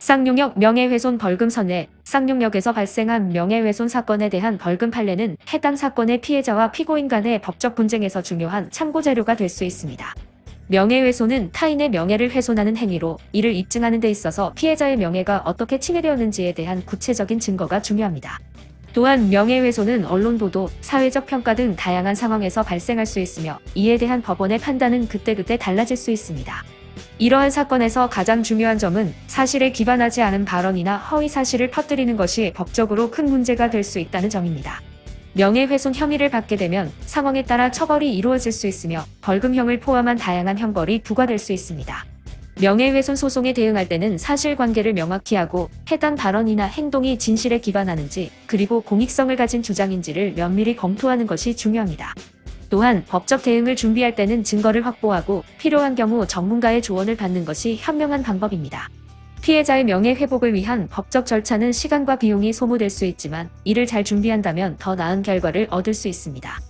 쌍용역 명예훼손 벌금 선례 쌍용역에서 발생한 명예훼손 사건에 대한 벌금 판례는 해당 사건의 피해자와 피고인 간의 법적 분쟁에서 중요한 참고 자료가 될 수 있습니다. 명예훼손은 타인의 명예를 훼손하는 행위로 이를 입증하는 데 있어서 피해자의 명예가 어떻게 침해되었는지에 대한 구체적인 증거가 중요합니다. 또한 명예훼손은 언론 보도, 사회적 평가 등 다양한 상황에서 발생할 수 있으며 이에 대한 법원의 판단은 그때그때 달라질 수 있습니다. 이러한 사건에서 가장 중요한 점은 사실에 기반하지 않은 발언이나 허위 사실을 퍼뜨리는 것이 법적으로 큰 문제가 될 수 있다는 점입니다. 명예훼손 혐의를 받게 되면 상황에 따라 처벌이 이루어질 수 있으며 벌금형을 포함한 다양한 형벌이 부과될 수 있습니다. 명예훼손 소송에 대응할 때는 사실관계를 명확히 하고 해당 발언이나 행동이 진실에 기반하는지 그리고 공익성을 가진 주장인지를 면밀히 검토하는 것이 중요합니다. 또한 법적 대응을 준비할 때는 증거를 확보하고 필요한 경우 전문가의 조언을 받는 것이 현명한 방법입니다. 피해자의 명예 회복을 위한 법적 절차는 시간과 비용이 소모될 수 있지만 이를 잘 준비한다면 더 나은 결과를 얻을 수 있습니다.